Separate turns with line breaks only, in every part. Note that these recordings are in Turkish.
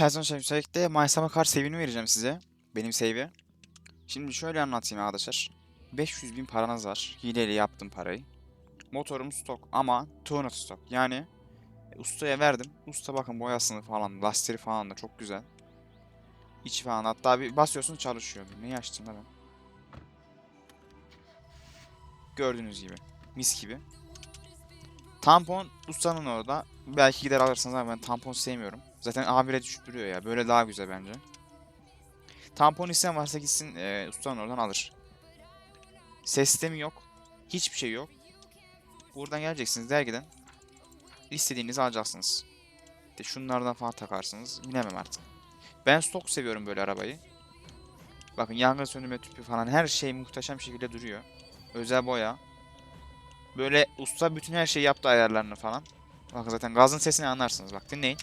Person Şevşek'te My Kar save'ini vereceğim size. Benim save'i. Şimdi şöyle anlatayım arkadaşlar. 500 bin paranız var. Hileyle yaptım parayı. Motorum stok ama tuner stok. Yani e, ustaya verdim. Usta bakın boyasını falan, lastikleri falan da çok güzel. İçi falan hatta bir basıyorsun çalışıyor. Neyi açtım da ben? Gördüğünüz gibi. Mis gibi. Tampon ustanın orada. Belki gider alırsınız ama ben tampon sevmiyorum. Zaten A1'e düşüp duruyor ya. Böyle daha güzel bence. Tampon isteyen varsa gitsin e, ustanın oradan alır. Sistemi yok. Hiçbir şey yok. Buradan geleceksiniz dergiden. İstediğinizi alacaksınız. İşte şunlardan falan takarsınız. Bilemem artık. Ben stok seviyorum böyle arabayı. Bakın yangın söndürme tüpü falan her şey muhteşem şekilde duruyor. Özel boya. Böyle usta bütün her şeyi yaptı ayarlarını falan. Bakın zaten gazın sesini anlarsınız. Bak dinleyin.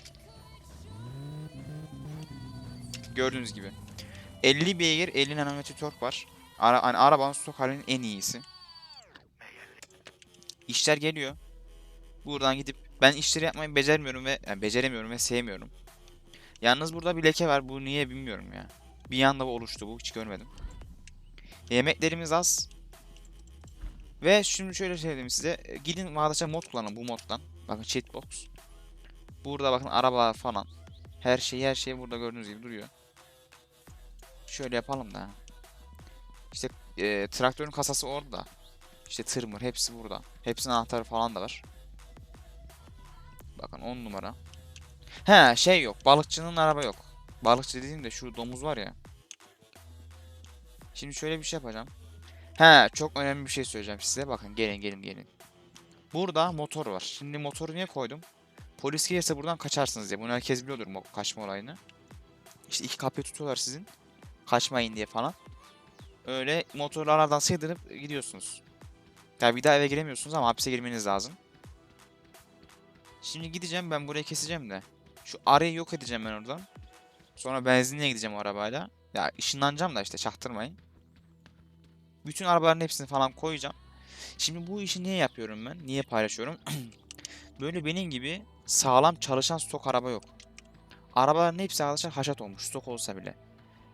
Gördüğünüz gibi. 50 beygir 50 nanometre tork var. Ara, hani arabanın stok halinin en iyisi. İşler geliyor. Buradan gidip ben işleri yapmayı becermiyorum ve yani beceremiyorum ve sevmiyorum. Yalnız burada bir leke var. Bu niye bilmiyorum ya. Bir anda bu oluştu bu. Hiç görmedim. Yemeklerimiz az. Ve şimdi şöyle söyleyeyim size. Gidin arkadaşlar mod kullanın bu moddan. Bakın chatbox. Burada bakın arabalar falan. Her şey her şey burada gördüğünüz gibi duruyor. Şöyle yapalım da. İşte e, traktörün kasası orada. İşte tırmır hepsi burada. Hepsinin anahtarı falan da var. Bakın 10 numara. He şey yok. Balıkçının araba yok. Balıkçı dediğim de şu domuz var ya. Şimdi şöyle bir şey yapacağım. He çok önemli bir şey söyleyeceğim size. Bakın gelin gelin gelin. Burada motor var. Şimdi motoru niye koydum? Polis gelirse buradan kaçarsınız diye. Bunu herkes biliyordur mo- kaçma olayını. İşte iki kapıyı tutuyorlar sizin. Kaçmayın diye falan. Öyle motoru aradan sıyırıp gidiyorsunuz. Ya bir daha eve giremiyorsunuz ama hapse girmeniz lazım. Şimdi gideceğim ben burayı keseceğim de. Şu arayı yok edeceğim ben oradan. Sonra benzinliğe gideceğim o arabayla. Ya ışınlanacağım da işte çaktırmayın. Bütün arabaların hepsini falan koyacağım. Şimdi bu işi niye yapıyorum ben? Niye paylaşıyorum? Böyle benim gibi sağlam çalışan stok araba yok. Arabaların hepsi arkadaşlar haşat olmuş stok olsa bile.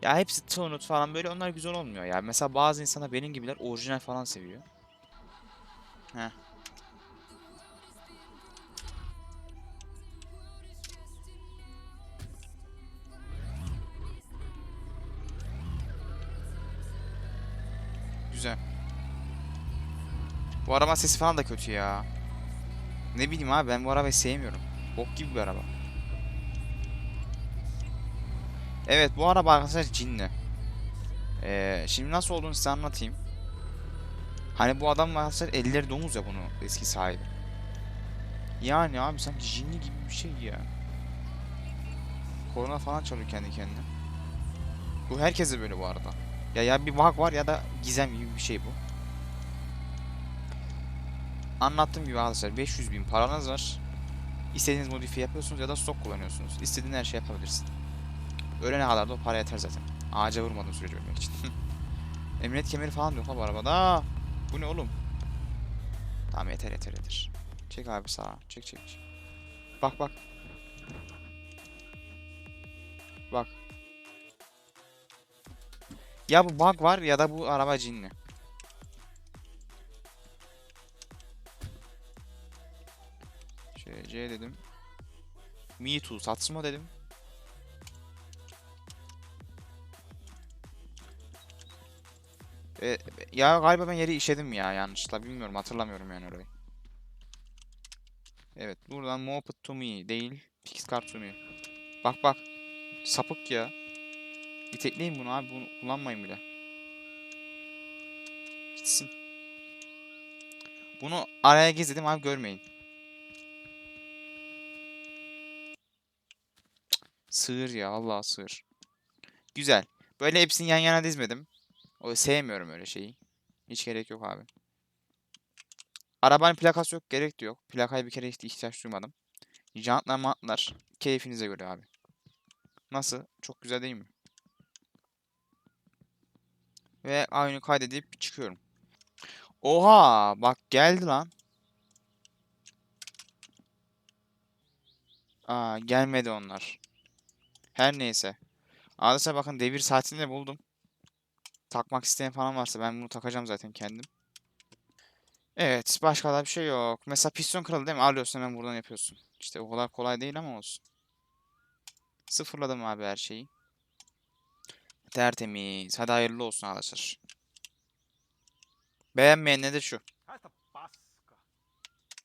Ya hepsi tonut falan böyle onlar güzel olmuyor ya. Mesela bazı insanlar benim gibiler orijinal falan seviyor. Heh. Güzel. Bu araba sesi falan da kötü ya. Ne bileyim abi ben bu arabayı sevmiyorum. Bok gibi bir araba. Evet bu araba arkadaşlar cinli. Ee, şimdi nasıl olduğunu size anlatayım. Hani bu adam arkadaşlar elleri domuz ya bunu eski sahibi. Yani abi sanki cinli gibi bir şey ya. Korna falan çalıyor kendi kendine. Bu herkese böyle bu arada. Ya ya bir bug var ya da gizem gibi bir şey bu. Anlattığım gibi arkadaşlar 500 bin paranız var. İstediğiniz modifiye yapıyorsunuz ya da stok kullanıyorsunuz. İstediğin her şey yapabilirsin. Ölene kadar da o para yeter zaten. Ağaca vurmadığım sürece ölmek için. Emniyet kemeri falan yok ha bu arabada. Bu ne oğlum? Tamam yeter yeter yeter. Çek abi sağa. Çek çek. çek. Bak bak. Bak. Ya bu bug var ya da bu araba cinli. Şöyle C dedim. Me too satsma dedim. E, ya galiba ben yeri işedim ya yanlışlıkla bilmiyorum hatırlamıyorum yani orayı. Evet buradan Moped to me değil Pixcar to me. Bak bak sapık ya. İtekleyin bunu abi bunu kullanmayın bile. Gitsin. Bunu araya gizledim abi görmeyin. Sığır ya Allah sığır. Güzel. Böyle hepsini yan yana dizmedim. O sevmiyorum öyle şeyi. Hiç gerek yok abi. Arabanın plakası yok, gerek de yok. Plakaya bir kere hiç ihtiyaç duymadım. Jantlar mantlar keyfinize göre abi. Nasıl? Çok güzel değil mi? Ve aynı kaydedip çıkıyorum. Oha! Bak geldi lan. Aa gelmedi onlar. Her neyse. Arkadaşlar bakın devir saatini de buldum. Takmak isteyen falan varsa ben bunu takacağım zaten kendim. Evet başka da bir şey yok. Mesela piston kırıldı değil mi? Alıyorsun hemen buradan yapıyorsun. İşte o kadar kolay değil ama olsun. Sıfırladım abi her şeyi. Tertemiz. Hadi hayırlı olsun arkadaşlar. Beğenmeyenler de şu.